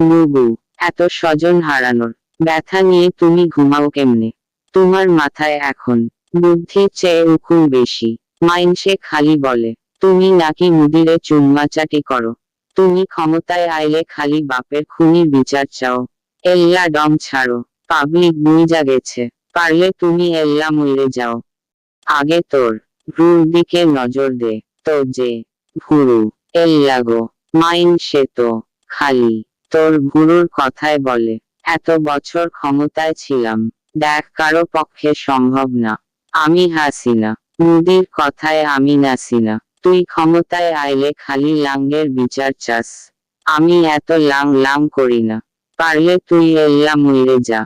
বুবু এত স্বজন হারানোর। ব্যথা নিয়ে তুমি ঘুমাও কেমনে? তোমার মাথায় এখন বুদ্ধির চেয়ে উকুল বেশি। মাইনসে খালি বলে, তুমি নাকি মুদিরে চুম্মাচাটি করো? তুমি ক্ষমতায় আইলে খালি বাপের খুনির বিচার চাও। এল্লা ডম ছাড়ো। পাবলিক বুইজা গেছে। পারলে তুমি এল্লা মইরে যাও। আগে তোর ভ্রুর দিকে নজর দে। তো যে ভুরু এল্লাগো মাইন সে তো খালি তোর গুরুর কথায় বলে। এত বছর ক্ষমতায় ছিলাম। দেখ, কারও পক্ষে সম্ভব না। আমি হাসিনা। মুদির কথায় আমি নাসিনা। তুই ক্ষমতায় আইলে খালি লাঙ্গের বিচার চাস। আমি এত লাং লাং করি না। পারলে তুই এল্লা মইরে যা।